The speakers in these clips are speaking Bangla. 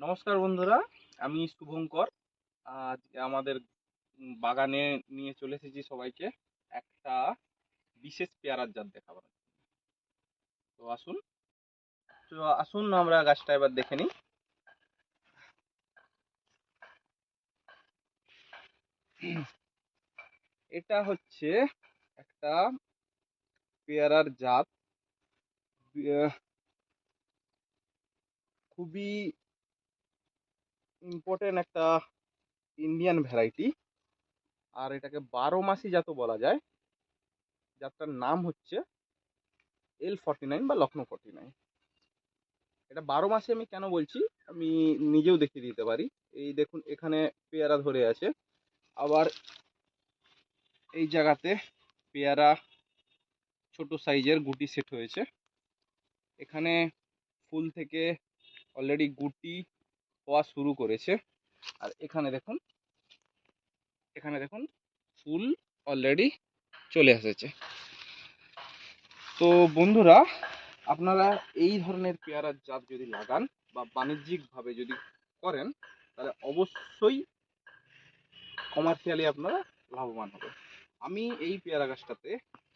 নমস্কার বন্ধুরা, আমি শুভঙ্কর। আজ আমাদের বাগানে নিয়ে চলে এসেছি সবাইকে একটা বিশেষ পেয়ারার জাত দেখাবার তো আসুন তো আসুন আমরা গাছটা এবার দেখে নিই। এটা হচ্ছে একটা পেয়ারার জাত। খুবই ইম্পর্টেন্ট একটা ইন্ডিয়ান ভ্যারাইটি আর এটাকে বারো মাসি জাতও বলা যায়। জাতটার নাম হচ্ছে এল ফর্টি নাইন বা লখনৌ ফর্টি নাইন এটা বারো মাসে আমি কেন বলছি? আমি নিজেও দেখিয়ে দিতে পারি। এই দেখুন, এখানে পেয়ারা ধরে আছে। আবার এই জায়গাতে পেয়ারা ছোট সাইজের গুটি সেট হয়েছে। এখানে ফুল থেকে অলরেডি গুটি হওয়া শুরু করেছে। আর এখানে দেখুন এখানে দেখুন ফুল অলরেডি চলে এসেছে। তো বন্ধুরা, আপনারা এই ধরনের পেয়ারার জাত যদি লাগান বা বাণিজ্যিকভাবে যদি করেন, তাহলে অবশ্যই কমার্শিয়ালি আপনারা লাভবান হবে আমি এই পেয়ারা গাছটাতে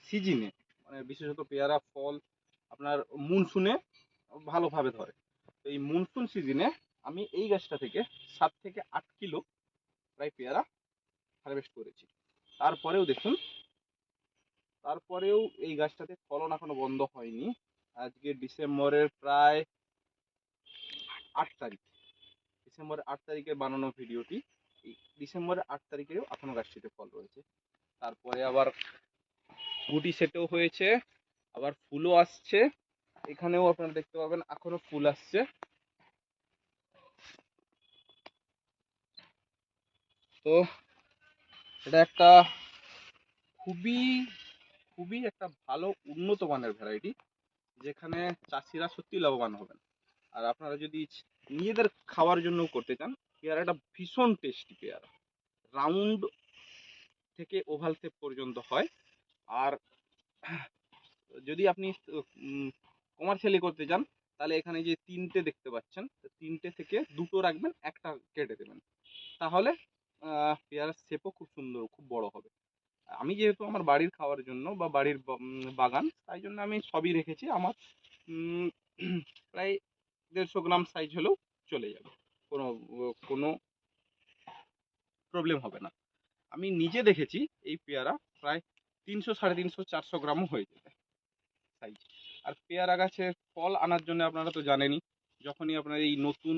সিজিনে মানে বিশেষত পেয়ারা, ফল, আপনার মনসুনে ভালোভাবে ধরে। এই মনসুন সিজনে আমি এই গাছটা থেকে সাত থেকে আট কিলো প্রায় পেয়ারা হারভেস্ট করেছি। তারপরেও দেখুন, তারপরেও এই গাছটাতে ফলন এখনও বন্ধ হয়নি। আজকে ডিসেম্বরের প্রায় আট তারিখ। ডিসেম্বরের আট তারিখে বানানো ভিডিওটি, এই ডিসেম্বরের আট তারিখেও এখনও গাছটিতে ফল রয়েছে। তারপরে আবার গুটি সেটেও হয়েছে, আবার ফুলও আসছে। এখানেও আপনারা দেখতে পাবেন, এখনও ফুল আসছে। তো এটা একটা খুবই খুবই একটা ভালো উন্নত মানের ভ্যারাইটি যেখানে চাষিরা সত্যি লাভবান হবেন। আর আপনারা যদি নিজেদের খাওয়ার জন্য করতে চান পেয়ারাটা ভীষণ টেস্টি পেয়ারা। রাউন্ড থেকে ওভাল শেপ পর্যন্ত হয়। আর যদি আপনি কমার্শিয়ালি করতে চান, তাহলে এখানে যে তিনটে দেখতে পাচ্ছেন তিনটে থেকে দুটো রাখবেন, একটা কেটে দেবেন। তাহলে পেয়ারার শেপও খুব সুন্দর, খুব বড় হবে। আমি যেহেতু আমার বাড়ির খাওয়ার জন্য বা বাড়ির বাগান, তাই জন্য আমি সবই রেখেছি। আমার প্রায় দেড়শো গ্রাম সাইজ হলেও চলে যাবে। কোনো কোনো প্রবলেম হবে না। আমি নিজে দেখেছি এই পেয়ারা প্রায় তিনশো, সাড়ে তিনশো, চারশো গ্রামও হয়ে যাবে সাইজ আর পেয়ারা গাছের ফল আনার জন্য আপনারা তো জানেনই, যখনই আপনার এই নতুন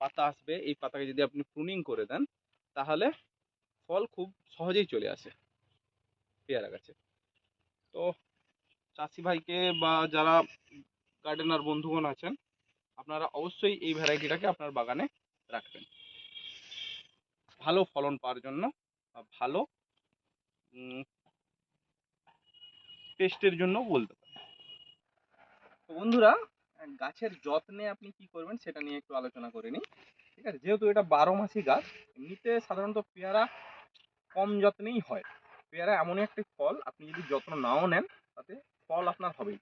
পাতা আসবে, এই পাতাকে যদি আপনি প্রুনিং করে দেন তাহলে ফল খুব সহজেই চলে আসে। পেয়ারা গাছে। তো চাষি ভাইকে বা যারা গার্ডেনার বন্ধুগণ আছেন, আপনারা অবশ্যই এই ভ্যারাইটিটাকে আপনার বাগানে রাখবেন। ভালো ফলন পাওয়ার জন্য বা ভালো টেস্টের জন্য বলতে পারেন। তো বন্ধুরা গাছের যত্নে আপনি কি করবেন সেটা নিয়ে একটু আলোচনা করে নিই। ঠিক আছে? যেহেতু এটা বারো মাসি গাছ, এমনিতে সাধারণত পেয়ারা কম যত্নেই হয়। পেয়ারা এমন একটি ফল, আপনি যদি যত্ন নাও নেন, তাতে ফল আপনার হবেই।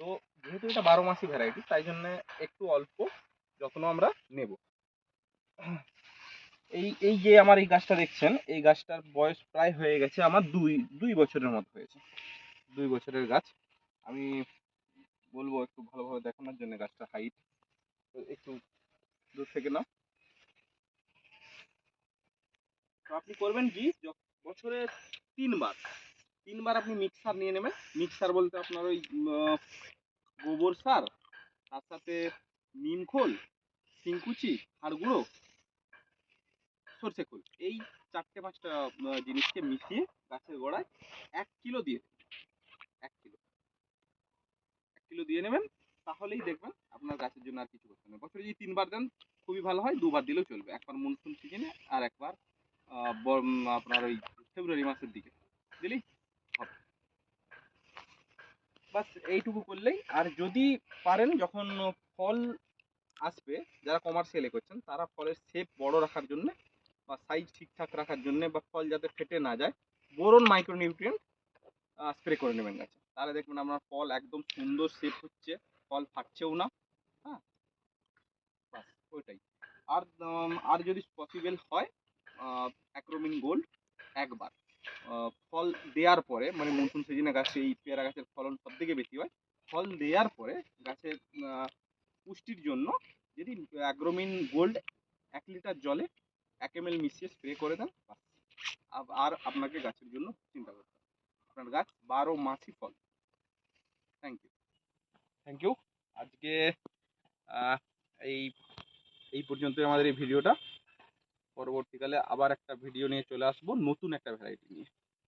তো যেহেতু এটা বারো মাসি ভ্যারাইটি তাই জন্য একটু অল্প যত্ন আমরা নেব। এই এই যে আমার এই গাছটা দেখছেন, এই গাছটার বয়স প্রায় হয়ে গেছে আমার দুই দুই বছরের মতো হয়েছে। দুই বছরের গাছ। আমি বলব একটু ভালোভাবে দেখানোর জন্য গাছটা হাইট একটু দূর থেকে নাও। তো আপনি করবেন কি বছরে তিনবার। তিনবার আপনি মিক্সার নিয়ে নেবেন। মিক্সার বলতে আপনার ওই গোবর সার, তার সাথে নিম খোল, শিংকুচি হাড় গুঁড়ো, সর্ষে খোল। এই চারটে পাঁচটা জিনিসকে মিশিয়ে গাছের গোড়ায় এক কিলো দিয়ে দেবেন। এক কিলো এক কিলো দিয়ে নেবেন, তাহলেই দেখবেন আপনার গাছের জন্য আর কিছু করতে হবে বছরে যদি তিনবার দেন, খুবই ভালো হয়, দুবার দিলেও চলবে। একবার মনসুন সিজনে আর একবার আপনার ওই ফেব্রুয়ারি মাসের দিকে। দিলেই হবে। বাস এইটুকু করলেই, আর যদি পারেন, যখন ফল আসবে, যারা কমার্শিয়ালি করছেন, তারা ফলের শেপ বড় রাখার জন্য বা সাইজ ঠিকঠাক রাখার জন্য বা ফল যাতে ফেটে না যায়, বোরন মাইক্রোনিউট্রিয়েন্ট স্প্রে করে নেবেন গাছে। তাহলে দেখবেন আপনার ফল একদম সুন্দর শেপ হচ্ছে, ফল ফাটছেও না হ্যাঁ? বাস, ওইটাই। আর আর যদি পসিবল হয় অ্যাক্রোমিন গোল্ড একবার। ফল দেওয়ার পরে মানে মনসুন সিজনে গাছে এই পেয়ারা গাছের ফলন সব থেকে বেশি হয়, ফল দেওয়ার পরে গাছের পুষ্টির জন্য যদি অ্যাগ্রোমিন গোল্ড এক লিটার জলে এক এম মিশিয়ে স্প্রে করে দেন। আর আপনাকে গাছের জন্য চিন্তা করতে হবে আপনার গাছ বারো মাসই ফল। থ্যাংক ইউ থ্যাংক ইউ আজকে এই এই পর্যন্তই আমাদের এই ভিডিওটা পরবর্তীকালে আবার একটা ভিডিও নিয়ে চলে আসব, নতুন একটা ভ্যারাইটি নিয়ে।